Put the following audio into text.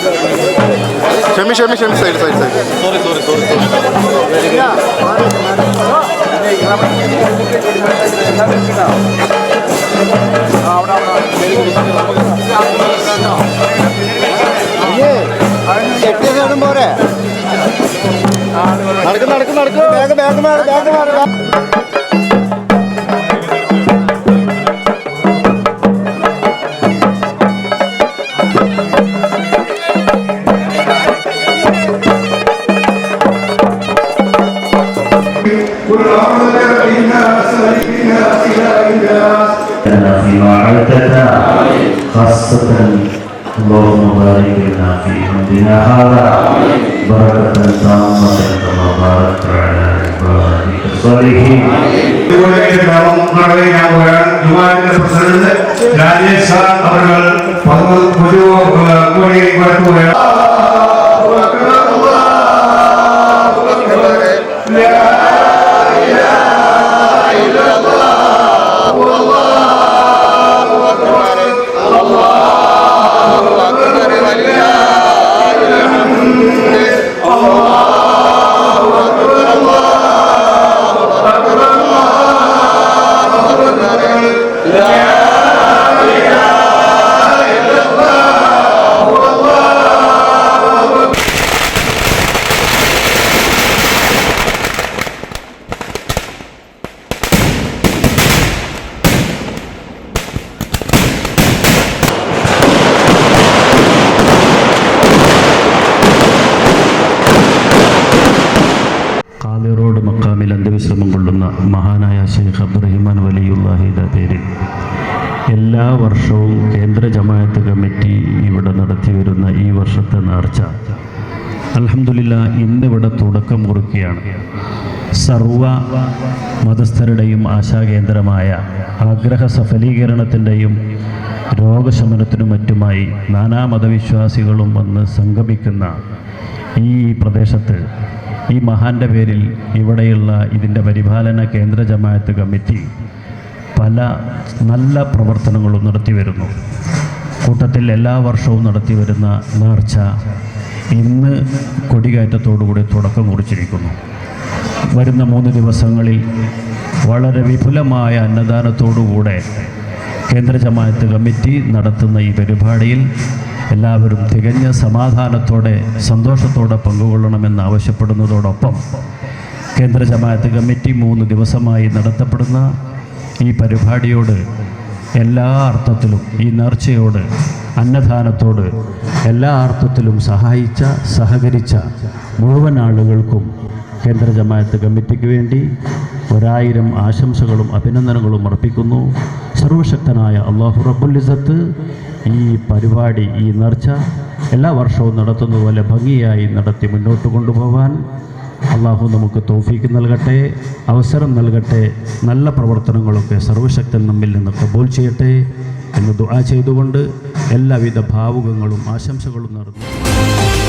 ക്ഷമി ക്ഷമി ക്ഷമി side side side. Sorry sorry sorry sorry പോരെ നടക്കും നടക്കും നടക്കും. വേഗം വേഗം വേഗം വേഗം بركتنا خاصة اللهم بارك لنا في حمدنا هذا بركة تامة كما باركت على عبادك الصالحين ராஜேஷ் சார் அவர்கள் பொது பொது கோரிக்கை മക്കാമിൽ അന്ത്യവിശ്രമം കൊള്ളുന്ന മഹാനായ ഷെയ്ഖ് അബ്ദുറഹിമാൻ വലിയുല്ലാഹിയുടെ പേരിൽ എല്ലാ വർഷവും കേന്ദ്ര ജമായത്ത് കമ്മിറ്റി ഇവിടെ നടത്തി വരുന്ന ഈ വർഷത്തെ നേർച്ച. അൽഹംദുലില്ല ഇന്നിവിടെ തുടക്കം കുറിക്കുകയാണ്. സർവ മതസ്ഥരുടെയും ആശാകേന്ദ്രമായ ആഗ്രഹ സഫലീകരണത്തിന്റെയും രോഗശമനത്തിനും മറ്റുമായി നാനാ മതവിശ്വാസികളും വന്ന് സംഗമിക്കുന്ന ഈ പ്രദേശത്ത് ഈ മഹാന്റെ പേരിൽ ഇവിടെയുള്ള ഇതിന്റെ പരിപാലന കേന്ദ്ര ജമാഅത്ത് കമ്മിറ്റി പല നല്ല പ്രവർത്തനങ്ങളും നടത്തി വരുന്നു. കൂട്ടത്തിൽ എല്ലാ വർഷവും നടത്തി വരുന്ന നേർച്ച ഇന്ന് കൊടികയറ്റത്തോടുകൂടി തുടക്കം കുറിച്ചിരിക്കുന്നു. വരുന്ന മൂന്ന് ദിവസങ്ങളിൽ വളരെ വിപുലമായ അന്നദാനത്തോടുകൂടെ കേന്ദ്ര ജമാഅത്ത് കമ്മിറ്റി നടത്തുന്ന ഈ പരിപാടിയിൽ എല്ലാവരും തികഞ്ഞ സമാധാനത്തോടെ സന്തോഷത്തോടെ പങ്കുകൊള്ളണമെന്ന് ആവശ്യപ്പെടുന്നതോടൊപ്പം കേന്ദ്ര ജമാഅത്ത് കമ്മിറ്റി മൂന്ന് ദിവസമായി നടത്തപ്പെടുന്ന ഈ പരിപാടിയോട് എല്ലാ അർത്ഥത്തിലും ഈ നേർച്ചയോട് അന്നദാനത്തോട് എല്ലാ അർത്ഥത്തിലും സഹായിച്ച സഹകരിച്ച മുഴുവൻ ആളുകൾക്കും കേന്ദ്ര ജമാഅത്ത് കമ്മിറ്റിക്ക് വേണ്ടി ഒരായിരം ആശംസകളും അഭിനന്ദനങ്ങളും അർപ്പിക്കുന്നു. സർവശക്തനായ അള്ളാഹു റബ്ബുലിസത്ത് ഈ പരിപാടി ഈ നേർച്ച എല്ലാ വർഷവും നടത്തുന്ന പോലെ ഭംഗിയായി നടത്തി മുന്നോട്ട് കൊണ്ടുപോകാൻ അള്ളാഹു നമുക്ക് തോഫീക്ക് നൽകട്ടെ അവസരം നൽകട്ടെ നല്ല പ്രവർത്തനങ്ങളൊക്കെ സർവശക്തൻ നമ്മിൽ നിന്ന് കബൂൽ ചെയ്യട്ടെ എന്ന് ദുആ ചെയ്തുകൊണ്ട് എല്ലാവിധ ഭാവുകങ്ങളും ആശംസകളും നടന്നു